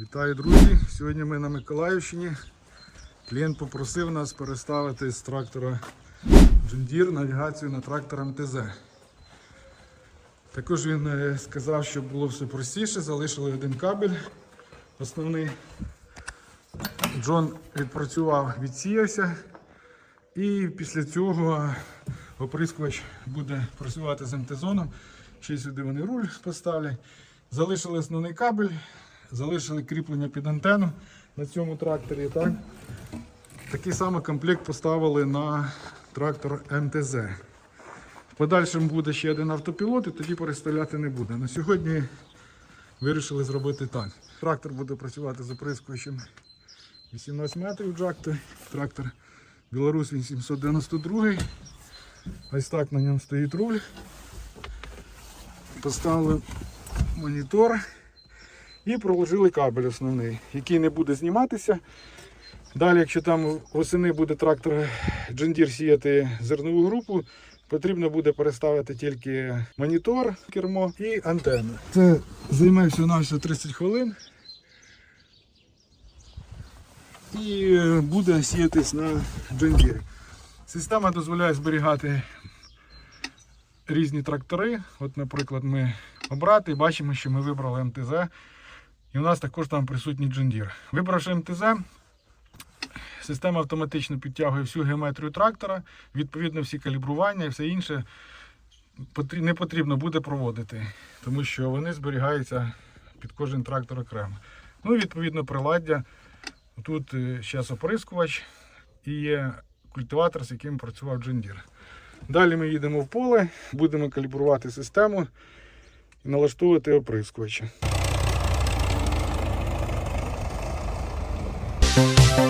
Вітаю, друзі! Сьогодні ми на Миколаївщині. Клієнт попросив нас переставити з трактора Deere навігацію на трактор МТЗ. Також він е, сказав, щоб було все простіше, залишили один кабель основний. Джон відпрацював, відсіявся. І після цього оприскувач буде працювати з МТ-зоном. Ще сюди вони руль поставлять. Залишили основний кабель, залишили кріплення під антенну на цьому тракторі. Так? Такий самий комплект поставили на трактор МТЗ. В подальшому буде ще один автопілот і тоді переставляти не буде. На сьогодні вирішили зробити так. Трактор буде працювати з оприскувачем 18 метрів джакти. Трактор Білорусь 892. Ось так на ньому стоїть руль. Поставили монітор і проложили кабель основний, який не буде зніматися. Далі, якщо там восени буде трактор Deere сіяти зернову групу, потрібно буде переставити тільки монітор, кермо і антенну. Це займе всього на 30 хвилин. І е, буде сіятись на Deere. Система дозволяє зберігати різні трактори. От, наприклад, ми обрати і бачимо, що ми вибрали МТЗ. І у нас також там присутній Deere. Вибравши МТЗ, система автоматично підтягує всю геометрію трактора, відповідно всі калібрування і все інше не потрібно буде проводити, тому що вони зберігаються під кожен трактор окремо. Ну і відповідно приладдя. Тут зараз оприскувач і є культиватор, з яким працював Deere. Далі ми їдемо в поле, будемо калібрувати систему і налаштовувати Thank